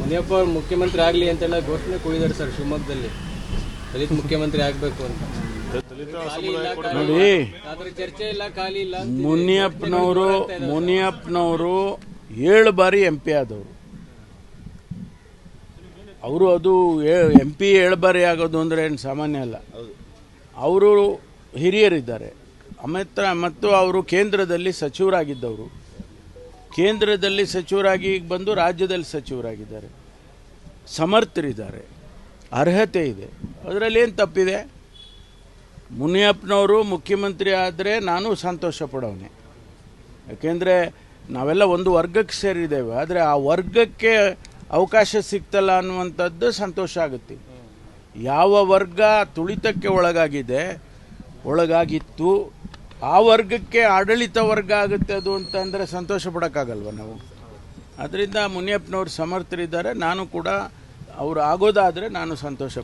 ಮುನಿಯಪ್ಪ ಅವ್ರು ಮುಖ್ಯಮಂತ್ರಿ ಆಗಲಿ ಅಂತೆಲ್ಲ ಘೋಷಣೆ ಕೂಗಿದ್ದಾರೆ ಸರ್ ಶಿವಮೊಗ್ಗದಲ್ಲಿ. ದಲಿತ ಮುಖ್ಯಮಂತ್ರಿ ಆಗಬೇಕು ಅಂತ. ನೋಡಿ ಚರ್ಚೆ ಇಲ್ಲ ಖಾಲಿ ಇಲ್ಲ ಮುನಿಯಪ್ಪನವರು ಮುನಿಯಪ್ಪನವರು ಏಳು ಬಾರಿ ಎಂ ಪಿ ಆದವರು. ಅವರು ಅದು ಎಂ ಪಿ ಏಳು ಬಾರಿ ಆಗೋದು ಅಂದರೆ ಏನು ಸಾಮಾನ್ಯ ಅಲ್ಲ. ಅವರು ಹಿರಿಯರಿದ್ದಾರೆ. ಅಮಿತ್ರ ಮತ್ತು ಅವರು ಕೇಂದ್ರದಲ್ಲಿ ಸಚಿವರಾಗಿದ್ದವರು. ಕೇಂದ್ರದಲ್ಲಿ ಸಚಿವರಾಗಿ ಈಗ ಬಂದು ರಾಜ್ಯದಲ್ಲಿ ಸಚಿವರಾಗಿದ್ದಾರೆ. ಸಮರ್ಥರಿದ್ದಾರೆ. ಅರ್ಹತೆ ಇದೆ. ಅದರಲ್ಲಿ ಏನು ತಪ್ಪಿದೆ? ಮುನಿಯಪ್ಪನವರು ಮುಖ್ಯಮಂತ್ರಿ ಆದರೆ ನಾನು ಸಂತೋಷ ಪಡೋನೆ ಯಾಕೆಂದರೆ ನಾವೆಲ್ಲ ಒಂದು ವರ್ಗಕ್ಕೆ ಸೇರಿದ್ದೇವೆ. ಆದರೆ ಆ ವರ್ಗಕ್ಕೆ ಅವಕಾಶ ಸಿಗ್ತಲ್ಲ ಅನ್ನುವಂಥದ್ದು ಸಂತೋಷ ಆಗುತ್ತೆ. ಯಾವ ವರ್ಗ ತುಳಿತಕ್ಕೆ ಒಳಗಾಗಿದೆ? ಒಳಗಾಗಿತ್ತು ಆ ವರ್ಗಕ್ಕೆ ಆಡಳಿತ ವರ್ಗ ಆಗುತ್ತೆ ಅದು ಅಂತಂದರೆ ಸಂತೋಷ ಪಡೋಕ್ಕಾಗಲ್ವ ನಾವು? ಅದರಿಂದ ಮುನಿಯಪ್ಪನವ್ರು ಸಮರ್ಥರಿದ್ದಾರೆ. ನಾನು ಕೂಡ ಅವರು ಆಗೋದಾದರೆ ನಾನು ಸಂತೋಷ